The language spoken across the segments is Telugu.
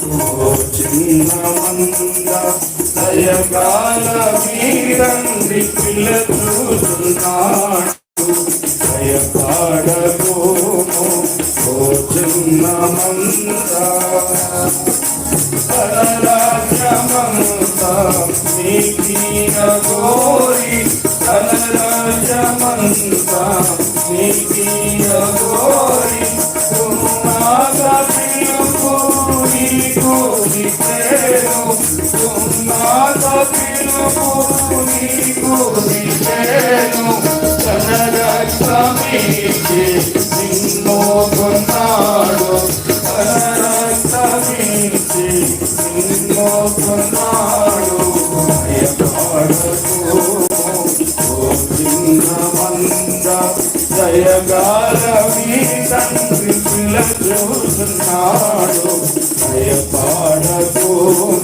చిన్న మంద దయగాల వీరంది పిల్ల చూస్తున్నాడు భయపడకోము ఓ చిన్న మంద నీకీన గోరి ధనరాజమంత నీకీన గోరి నీకు నిచ్చేను ధనరక్షమించి నిన్ను కొన్నాడు. ధనరక్షమించి నిన్ను కొన్నాడు. భయపడకు. ఓ మీ తండ్రి పిల్ల చూస్తున్నాడు. భయపడకు.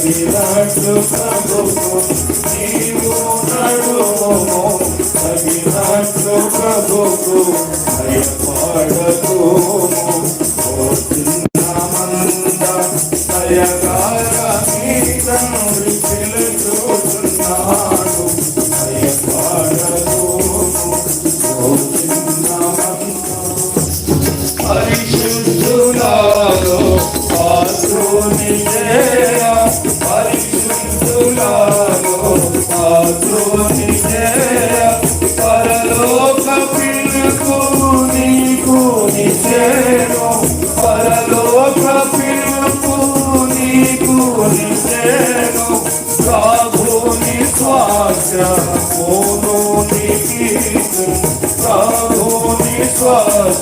తగినట్లు ప్రభువు నీవు నడువుము తగినట్లు ప్రభువు భయపడకు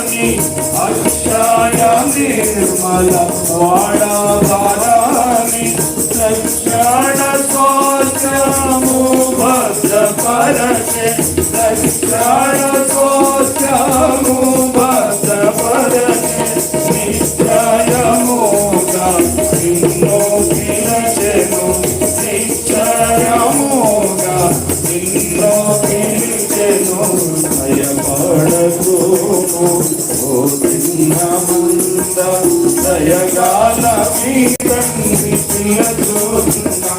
వాడావారాని అక్షయ నిర్మల వాడావారాని లక్షణ సోచము భద్రపరచే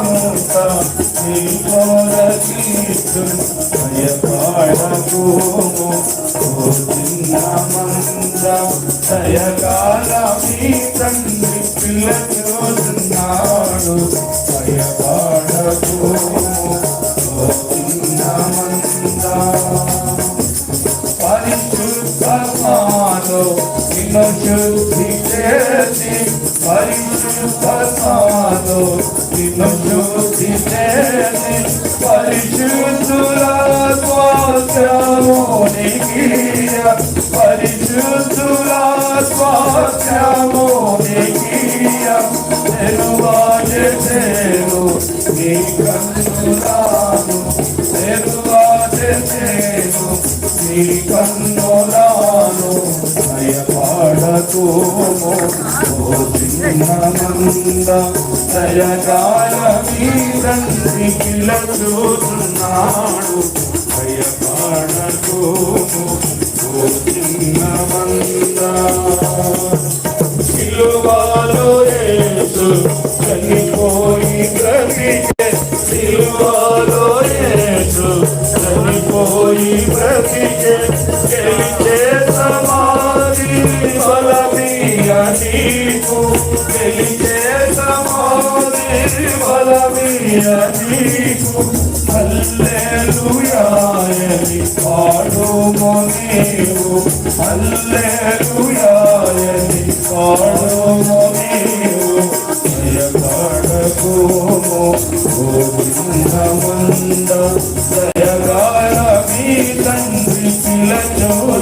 స్వాస్యమంతా తండ్రి పిల్ల చూస్తున్నాడు భయపడకు శుద్ధి చేసి పరిశుద్ధమాలో నిన్ను శుద్ధి చేసి పరిశుద్ధుల స్వాస్థ్యమోనికియ పరిశుద్ధుల స్వాస్థ్యమోనికియ తెలువాజే చేరు నీ కన్నులాను తెలువాజే చేరు నీ కన్నులాను భయపడకు దయగాల మీదండి చూస్తున్నాడు భయపాడకు ఓ చిన్నమంద చనిపోయి బ్రతికే నీకు నీకు అల్లెలుయాయని పాడుము నీవు అల్లెలుయాయని పాడుము నీవు దయగాడకుము గోవిందమంద దయగాడ మీ తండ్రి పిలచోడు